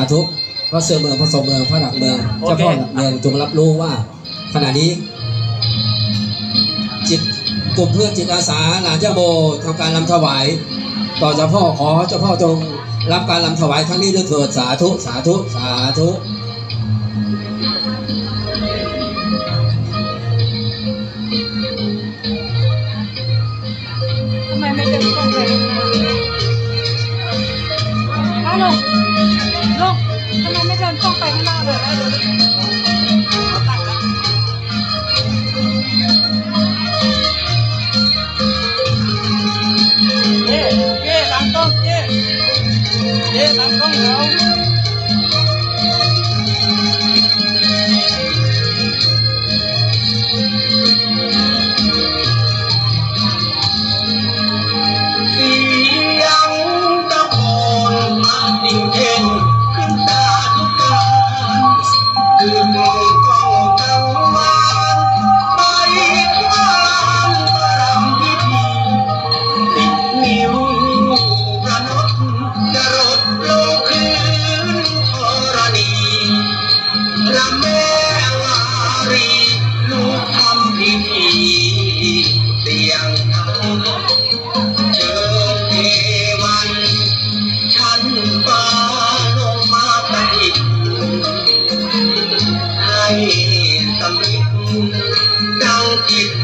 าธุพระเสือเมืองพระสมเมืองพระหลักเมืองเจ้าพ่อหลักเมืองจงรับรู้ว่า ขณะนี้ จิตกลุ่มเพื่อจิตอาสาหลานเจ้าโบทำการลำถวาย ต่อเจ้าพ่อขอเจ้าพ่อจงรับการลำถวายครั้งนี้ด้วยเถิดสาธุสาธุสาธุทำไมไม่เดินกล้เลย สำเร็จดังจิต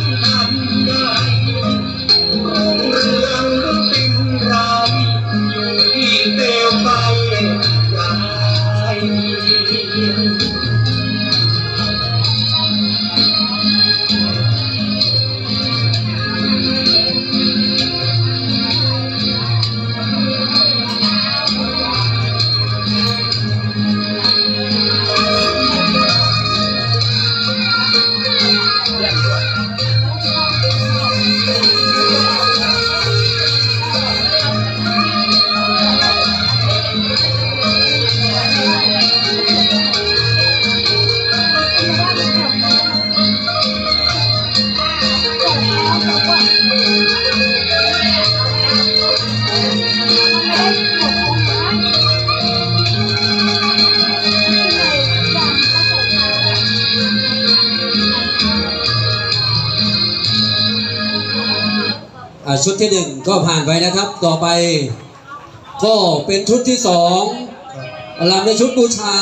ชุดที่หนึ่งก็ผ่านไปนะครับ ต่อไปก็เป็นชุดที่สองลำในชุดบูชา